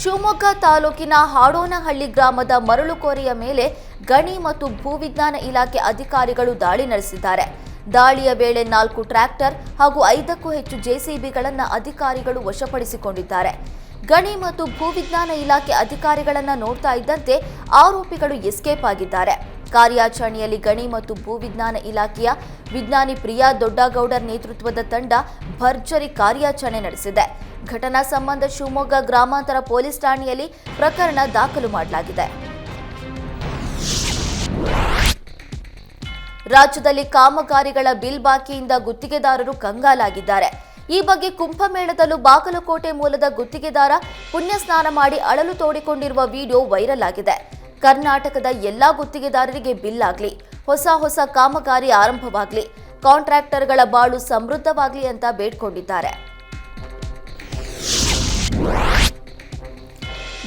ಶಿವಮೊಗ್ಗ ತಾಲೂಕಿನ ಹಾಡೋನಹಳ್ಳಿ ಗ್ರಾಮದ ಮರಳುಕೋರೆಯ ಮೇಲೆ ಗಣಿ ಮತ್ತು ಭೂವಿಜ್ಞಾನ ಇಲಾಖೆ ಅಧಿಕಾರಿಗಳು ದಾಳಿ ನಡೆಸಿದ್ದಾರೆ. ದಾಳಿಯ ವೇಳೆ ನಾಲ್ಕು ಟ್ರ್ಯಾಕ್ಟರ್ ಹಾಗೂ ಐದಕ್ಕೂ ಹೆಚ್ಚು ಜೆಸಿಬಿಗಳನ್ನು ಅಧಿಕಾರಿಗಳು ವಶಪಡಿಸಿಕೊಂಡಿದ್ದಾರೆ. ಗಣಿ ಮತ್ತು ಭೂವಿಜ್ಞಾನ ಇಲಾಖೆ ಅಧಿಕಾರಿಗಳನ್ನು ನೋಡ್ತಾ ಇದ್ದಂತೆ ಆರೋಪಿಗಳು ಎಸ್ಕೇಪ್ ಆಗಿದ್ದಾರೆ. ಕಾರ್ಯಾಚರಣೆಯಲ್ಲಿ ಗಣಿ ಮತ್ತು ಭೂವಿಜ್ಞಾನ ಇಲಾಖೆಯ ವಿಜ್ಞಾನಿ ಪ್ರಿಯಾ ದೊಡ್ಡಗೌಡರ್ ನೇತೃತ್ವದ ತಂಡ ಭರ್ಜರಿ ಕಾರ್ಯಾಚರಣೆ ನಡೆಸಿದೆ. ಘಟನಾ ಸಂಬಂಧ ಶಿವಮೊಗ್ಗ ಗ್ರಾಮಾಂತರ ಪೊಲೀಸ್ ಠಾಣೆಯಲ್ಲಿ ಪ್ರಕರಣ ದಾಖಲು ಮಾಡಲಾಗಿದೆ. ರಾಜ್ಯದಲ್ಲಿ ಕಾಮಗಾರಿಗಳ ಬಿಲ್ ಬಾಕಿಯಿಂದ ಗುತ್ತಿಗೆದಾರರು ಕಂಗಾಲಾಗಿದ್ದಾರೆ. ಈ ಬಗ್ಗೆ ಕುಂಭಮೇಳದಲ್ಲೂ ಬಾಗಲಕೋಟೆ ಮೂಲದ ಗುತ್ತಿಗೆದಾರ ಪುಣ್ಯ ಸ್ನಾನ ಮಾಡಿ ಅಳಲು ತೋಡಿಕೊಂಡಿರುವ ವಿಡಿಯೋ ವೈರಲ್ ಆಗಿದೆ. ಕರ್ನಾಟಕದ ಎಲ್ಲಾ ಗುತ್ತಿಗೆದಾರರಿಗೆ ಬಿಲ್ ಆಗಲಿ, ಹೊಸ ಹೊಸ ಕಾಮಗಾರಿ ಆರಂಭವಾಗಲಿ, ಕಾಂಟ್ರಾಕ್ಟರ್ಗಳ ಬಾಳು ಸಮೃದ್ಧವಾಗಲಿ ಅಂತ ಬೇಡ್ಕೊಂಡಿದ್ದಾರೆ.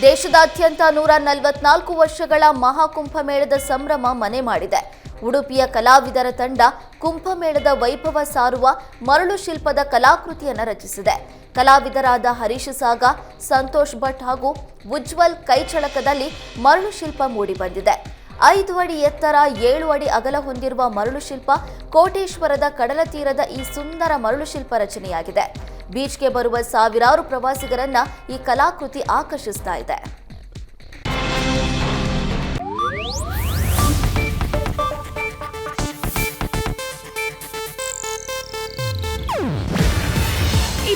ದೇಶದಾದ್ಯಂತ ನೂರ ನಲವತ್ನಾಲ್ಕು ವರ್ಷಗಳ ಮಹಾಕುಂಭಮೇಳದ ಸಂಭ್ರಮ ಮನೆ ಮಾಡಿದೆ. ಉಡುಪಿಯ ಕಲಾವಿದರ ತಂಡ ಕುಂಭಮೇಳದ ವೈಭವ ಸಾರುವ ಮರಳು ಶಿಲ್ಪದ ಕಲಾಕೃತಿಯನ್ನು ರಚಿಸಿದೆ. ಕಲಾವಿದರಾದ ಹರೀಶ್ ಸಾಗ, ಸಂತೋಷ್ ಭಟ್ ಹಾಗೂ ಉಜ್ವಲ್ ಕೈಚಳಕದಲ್ಲಿ ಮರಳು ಶಿಲ್ಪ ಮೂಡಿಬಂದಿದೆ ಐದು ಅಡಿ ಎತ್ತರ, ಏಳು ಅಡಿ ಅಗಲ ಹೊಂದಿರುವ ಮರಳು ಶಿಲ್ಪ ಕೋಟೇಶ್ವರದ ಕಡಲ ತೀರದ ಈ ಸುಂದರ ಮರಳು ಶಿಲ್ಪ ರಚನೆಯಾಗಿದೆ. ಬೀಚ್ಗೆ ಬರುವ ಸಾವಿರಾರು ಪ್ರವಾಸಿಗರನ್ನ ಈ ಕಲಾಕೃತಿ ಆಕರ್ಷಿಸ್ತಾ ಇದೆ.